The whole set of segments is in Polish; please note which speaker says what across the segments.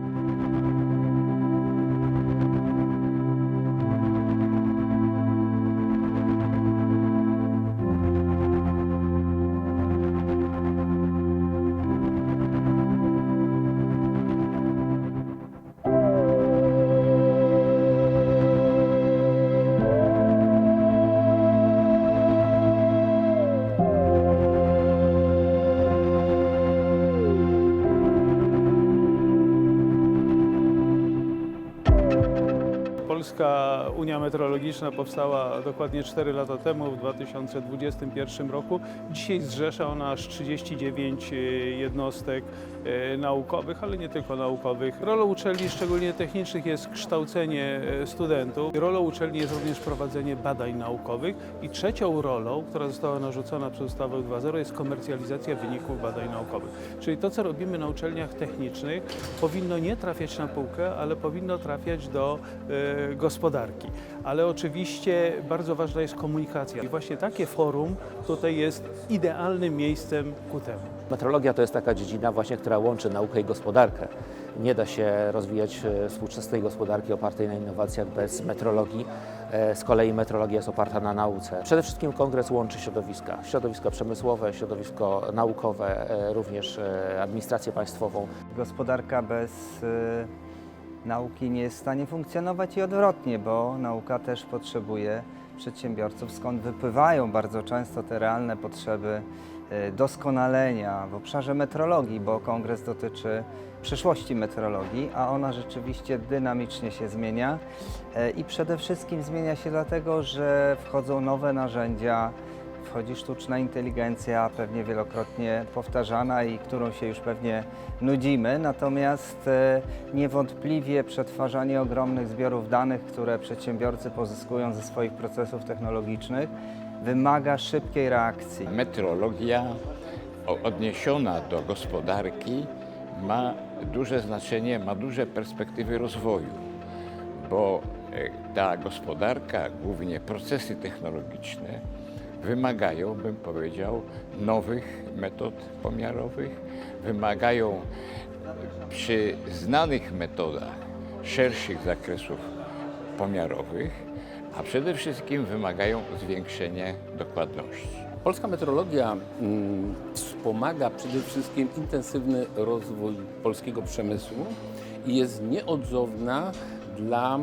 Speaker 1: うん。Polska Unia Meteorologiczna powstała dokładnie 4 lata temu, w 2021 roku. Dzisiaj zrzesza ona aż 39 jednostek e, naukowych, ale nie tylko naukowych. Rolą uczelni, szczególnie technicznych, jest kształcenie e, studentów. Rolą uczelni jest również prowadzenie badań naukowych. I trzecią rolą, która została narzucona przez ustawę 2.0 jest komercjalizacja wyników badań naukowych. Czyli to, co robimy na uczelniach technicznych, powinno nie trafiać na półkę, ale powinno trafiać do e, gospodarki. Ale oczywiście bardzo ważna jest komunikacja. I właśnie takie forum tutaj jest idealnym miejscem ku temu.
Speaker 2: Metrologia to jest taka dziedzina właśnie, która łączy naukę i gospodarkę. Nie da się rozwijać e, współczesnej gospodarki opartej na innowacjach bez metrologii. E, Z kolei metrologia jest oparta na nauce. Przede wszystkim kongres łączy środowiska. Środowisko przemysłowe, środowisko naukowe, e, również administrację państwową.
Speaker 3: Gospodarka bez nauki nie jest w stanie funkcjonować i odwrotnie, bo nauka też potrzebuje przedsiębiorców, skąd wypływają bardzo często te realne potrzeby y, doskonalenia w obszarze metrologii, bo kongres dotyczy przyszłości metrologii, a ona rzeczywiście dynamicznie się zmienia e, i przede wszystkim zmienia się dlatego, że wchodzą nowe narzędzia, wchodzi sztuczna inteligencja, pewnie wielokrotnie powtarzana i którą się już pewnie nudzimy, natomiast e, niewątpliwie przetwarzanie ogromnych zbiorów danych, które przedsiębiorcy pozyskują ze swoich procesów technologicznych, wymaga szybkiej reakcji.
Speaker 4: Meteorologia o- odniesiona do gospodarki ma duże znaczenie, ma duże perspektywy rozwoju, bo e, ta gospodarka, głównie procesy technologiczne, wymagają, bym powiedział, nowych metod pomiarowych, wymagają przy znanych metodach szerszych zakresów pomiarowych, a przede wszystkim wymagają zwiększenia dokładności.
Speaker 5: Polska meteorologia mm, wspomaga przede wszystkim intensywny rozwój polskiego przemysłu i jest nieodzowna dla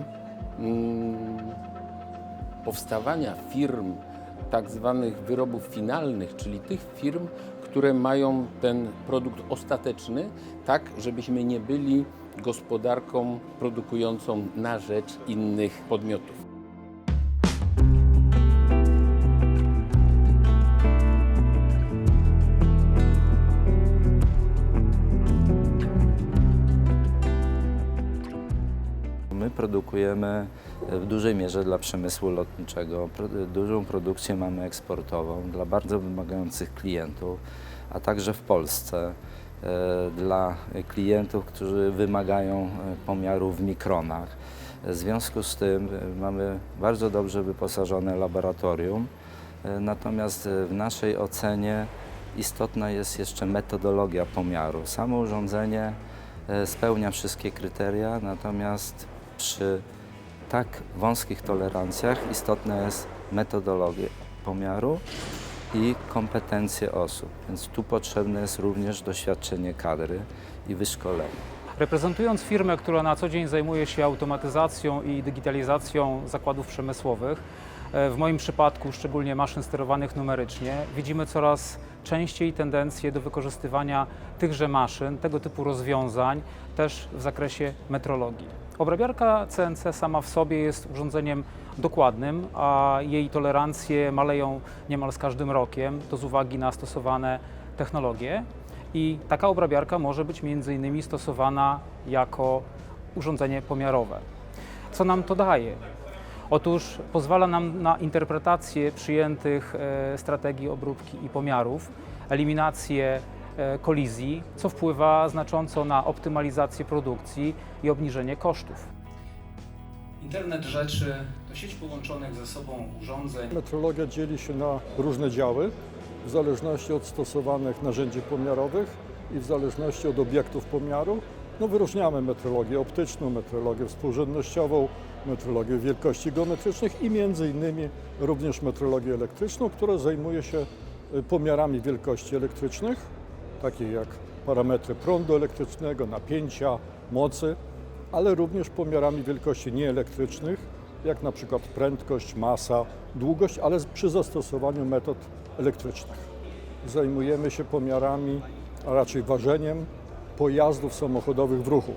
Speaker 5: mm, powstawania firm tak zwanych wyrobów finalnych, czyli tych firm, które mają ten produkt ostateczny, tak żebyśmy nie byli gospodarką produkującą na rzecz innych podmiotów.
Speaker 6: Produkujemy w dużej mierze dla przemysłu lotniczego. Dużą produkcję mamy eksportową dla bardzo wymagających klientów, a także w Polsce e, dla klientów, którzy wymagają e, pomiaru w mikronach. W związku z tym e, mamy bardzo dobrze wyposażone laboratorium, natomiast w naszej ocenie istotna jest jeszcze metodologia pomiaru. Samo urządzenie spełnia wszystkie kryteria, natomiast przy tak wąskich tolerancjach istotna jest metodologia pomiaru i kompetencje osób. Więc tu potrzebne jest również doświadczenie kadry i wyszkolenie.
Speaker 7: Reprezentując firmę, która na co dzień zajmuje się automatyzacją i digitalizacją zakładów przemysłowych, e, w moim przypadku szczególnie maszyn sterowanych numerycznie, widzimy coraz częściej tendencję do wykorzystywania tychże maszyn, tego typu rozwiązań też w zakresie metrologii. Obrabiarka CNC sama w sobie jest urządzeniem dokładnym, a jej tolerancje maleją niemal z każdym rokiem, to z uwagi na stosowane technologie. I taka obrabiarka może być między innymi stosowana jako urządzenie pomiarowe. Co nam to daje? Otóż pozwala nam na interpretację przyjętych e, strategii obróbki i pomiarów, eliminację kolizji, co wpływa znacząco na optymalizację produkcji i obniżenie kosztów. Internet rzeczy to sieć połączonych ze sobą urządzeń,
Speaker 8: Metrologia dzieli się na różne działy w zależności od stosowanych narzędzi pomiarowych i w zależności od obiektów pomiaru. No, wyróżniamy metrologię optyczną, metrologię współrzędnościową, metrologię wielkości geometrycznych i między innymi również metrologię elektryczną, która zajmuje się y, pomiarami wielkości elektrycznych, takie jak parametry prądu elektrycznego, napięcia, mocy, ale również pomiarami wielkości nieelektrycznych, jak na przykład prędkość, masa, długość, ale przy zastosowaniu metod elektrycznych. Zajmujemy się pomiarami, a raczej ważeniem pojazdów samochodowych w ruchu.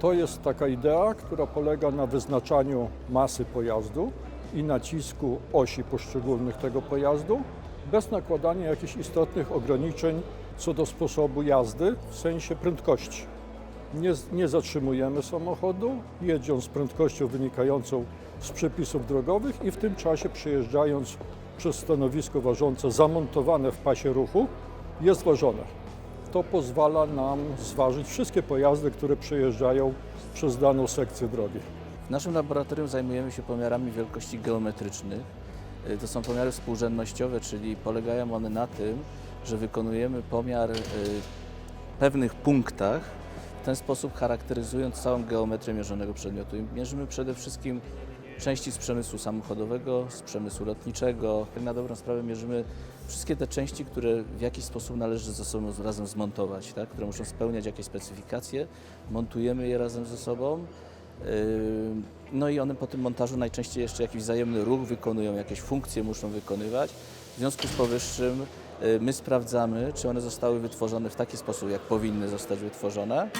Speaker 8: To jest taka idea, która polega na wyznaczaniu masy pojazdu i nacisku osi poszczególnych tego pojazdu, bez nakładania jakichś istotnych ograniczeń co do sposobu jazdy w sensie prędkości. Nie, nie zatrzymujemy samochodu, jedzie on z prędkością wynikającą z przepisów drogowych i w tym czasie przejeżdżając przez stanowisko ważące zamontowane w pasie ruchu jest ważone. To pozwala nam zważyć wszystkie pojazdy, które przejeżdżają przez daną sekcję drogi.
Speaker 7: W naszym laboratorium zajmujemy się pomiarami wielkości geometrycznych. Y, To są pomiary współrzędnościowe, czyli polegają one na tym, że wykonujemy pomiar y, w pewnych punktach, w ten sposób charakteryzując całą geometrię mierzonego przedmiotu. I mierzymy przede wszystkim części z przemysłu samochodowego, z przemysłu lotniczego. Na dobrą sprawę mierzymy wszystkie te części, które w jakiś sposób należy ze sobą razem zmontować, tak? które muszą spełniać jakieś specyfikacje. Montujemy je razem ze sobą. No i one po tym montażu najczęściej jeszcze jakiś wzajemny ruch wykonują, jakieś funkcje muszą wykonywać. W związku z powyższym yy, my sprawdzamy, czy one zostały wytworzone w taki sposób, jak powinny zostać wytworzone.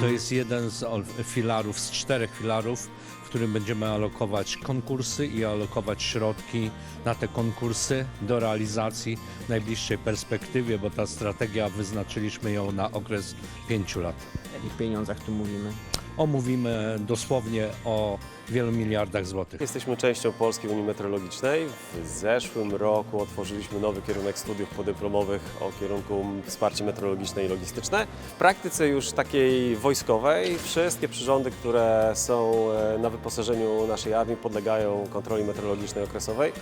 Speaker 5: To jest jeden z filarów, z czterech filarów, w którym będziemy alokować konkursy i alokować środki na te konkursy do realizacji w najbliższej perspektywie, bo ta strategia wyznaczyliśmy ją na okres pięciu lat.
Speaker 9: O jakich pieniądzach tu mówimy?
Speaker 5: Omówimy dosłownie o wielu miliardach złotych.
Speaker 10: Jesteśmy częścią Polskiej Unii Meteorologicznej. W zeszłym roku otworzyliśmy nowy kierunek studiów podyplomowych o kierunku wsparcie meteorologiczne i logistyczne. W praktyce już takiej wojskowej wszystkie przyrządy, które są e, na wyposażeniu naszej armii podlegają kontroli meteorologicznej okresowej.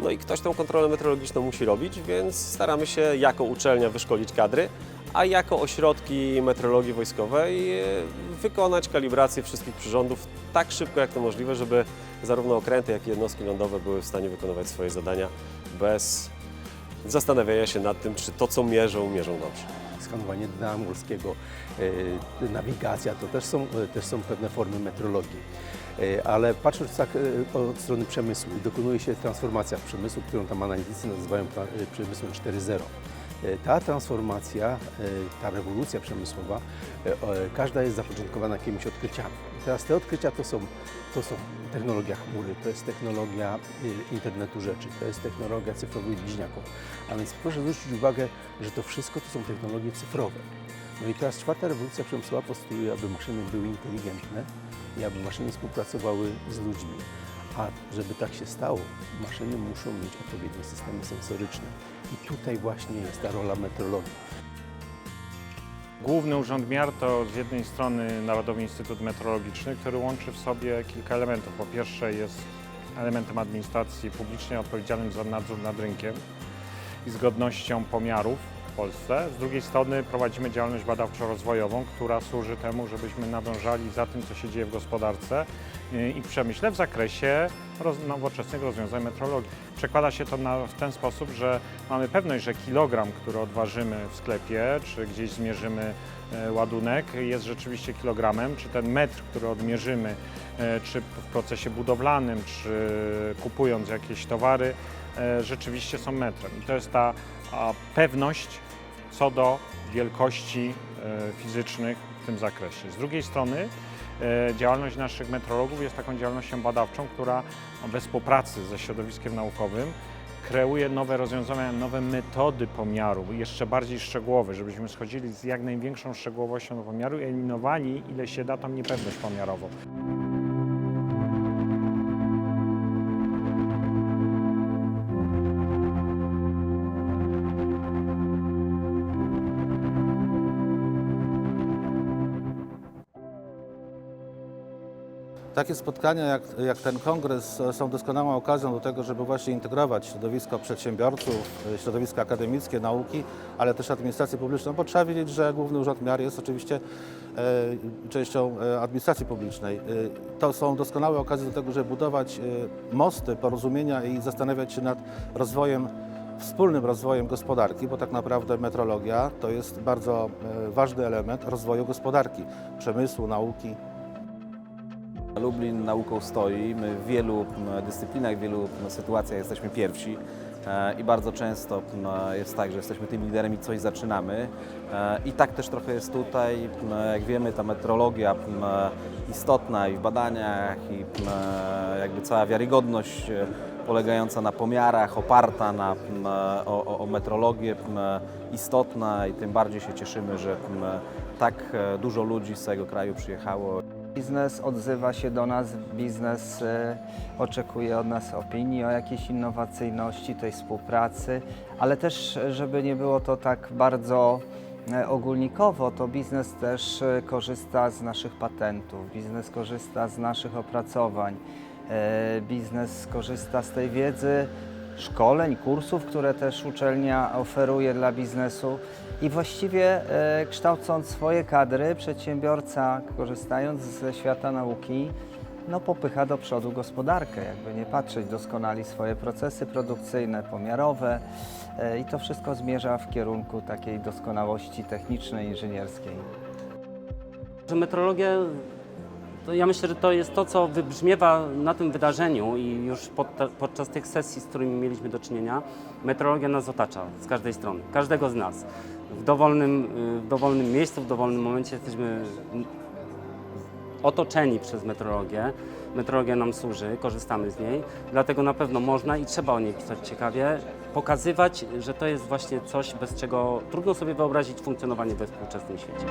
Speaker 10: No i ktoś tą kontrolę meteorologiczną musi robić, więc staramy się jako uczelnia wyszkolić kadry, a jako ośrodki meteorologii wojskowej e, wykonać kalibrację wszystkich przyrządów tak szybko jak to możliwe, żeby zarówno okręty, jak i jednostki lądowe były w stanie wykonywać swoje zadania bez zastanawiania się nad tym, czy to, co mierzą, mierzą dobrze.
Speaker 11: skanowanie dna morskiego, e, nawigacja, to też są, e, też są pewne formy metrologii. Ale patrząc tak od strony przemysłu, dokonuje się transformacja przemysłu, którą tam analitycy nazywają przemysłem 4.0. E, Ta transformacja, e, ta rewolucja przemysłowa, e, każda jest zapoczątkowana jakimiś odkryciami. I teraz te odkrycia to są, to są technologia chmury, to jest technologia internetu rzeczy, to jest technologia cyfrowych bliźniaków. A więc proszę zwrócić uwagę, że to wszystko to są technologie cyfrowe. No i teraz czwarta rewolucja przemysłowa postuluje, aby maszyny były inteligentne i aby maszyny współpracowały z ludźmi. A żeby tak się stało, maszyny muszą mieć odpowiednie systemy sensoryczne. I tutaj właśnie jest ta rola metrologii.
Speaker 12: Główny Urząd Miar to z jednej strony Narodowy Instytut Meteorologiczny, który łączy w sobie kilka elementów. Po pierwsze jest elementem administracji publicznej odpowiedzialnym za nadzór nad rynkiem i zgodnością pomiarów Polsce. Z drugiej strony prowadzimy działalność badawczo-rozwojową, która służy temu, żebyśmy nadążali za tym, co się dzieje w gospodarce yy, i przemyśle w zakresie nowoczesnych rozwiązań meteorologii. Przekłada się to na, w ten sposób, że mamy pewność, że kilogram, który odważymy w sklepie, czy gdzieś zmierzymy e, ładunek, jest rzeczywiście kilogramem, czy ten metr, który odmierzymy, e, czy w procesie budowlanym, czy kupując jakieś towary, e, rzeczywiście są metrem. I to jest ta pewność co do wielkości e, fizycznych w tym zakresie. Z drugiej strony e, działalność naszych metrologów jest taką działalnością badawczą, która we współpracy ze środowiskiem naukowym kreuje nowe rozwiązania, nowe metody pomiaru, jeszcze bardziej szczegółowe, żebyśmy schodzili z jak największą szczegółowością do pomiaru i eliminowali, ile się da, tą niepewność pomiarową.
Speaker 13: Takie spotkania jak, jak ten kongres są doskonałą okazją do tego, żeby właśnie integrować środowisko przedsiębiorców, e, środowisko akademickie, nauki, ale też administrację publiczną, bo trzeba wiedzieć, że Główny Urząd Miar jest oczywiście e, częścią e, administracji publicznej. E, to są doskonałe okazje do tego, żeby budować e, mosty, porozumienia i zastanawiać się nad rozwojem wspólnym rozwojem gospodarki, bo tak naprawdę metrologia to jest bardzo e, ważny element rozwoju gospodarki, przemysłu, nauki.
Speaker 14: Lublin nauką stoi. My w wielu dyscyplinach, w wielu sytuacjach jesteśmy pierwsi. E, I bardzo często jest tak, że jesteśmy tymi liderami, coś zaczynamy. E, I tak też trochę jest tutaj. Jak wiemy, ta metrologia istotna i w badaniach, i jakby cała wiarygodność e, polegająca na pomiarach, oparta na, o, o- metrologię istotna i tym bardziej się cieszymy, że tak dużo ludzi z całego kraju przyjechało.
Speaker 3: Biznes odzywa się do nas, biznes e, oczekuje od nas opinii o jakiejś innowacyjności, tej współpracy, ale też, żeby nie było to tak bardzo e, ogólnikowo, to biznes też e, korzysta z naszych patentów, biznes korzysta z naszych opracowań, biznes korzysta z tej wiedzy, szkoleń, kursów, które też uczelnia oferuje dla biznesu. I właściwie e, kształcąc swoje kadry, przedsiębiorca, korzystając ze świata nauki, no, popycha do przodu gospodarkę, jakby nie patrzeć, doskonali swoje procesy produkcyjne, pomiarowe e, i to wszystko zmierza w kierunku takiej doskonałości technicznej, inżynierskiej.
Speaker 15: Metrologia, to ja myślę, że to jest to, co wybrzmiewa na tym wydarzeniu i już pod, podczas tych sesji, z którymi mieliśmy do czynienia, metrologia nas otacza z każdej strony, każdego z nas. W dowolnym, y, w dowolnym miejscu, w dowolnym momencie jesteśmy otoczeni przez metrologię. Metrologia nam służy, korzystamy z niej, dlatego na pewno można i trzeba o niej pisać ciekawie, pokazywać, że to jest właśnie coś, bez czego trudno sobie wyobrazić funkcjonowanie we współczesnym świecie.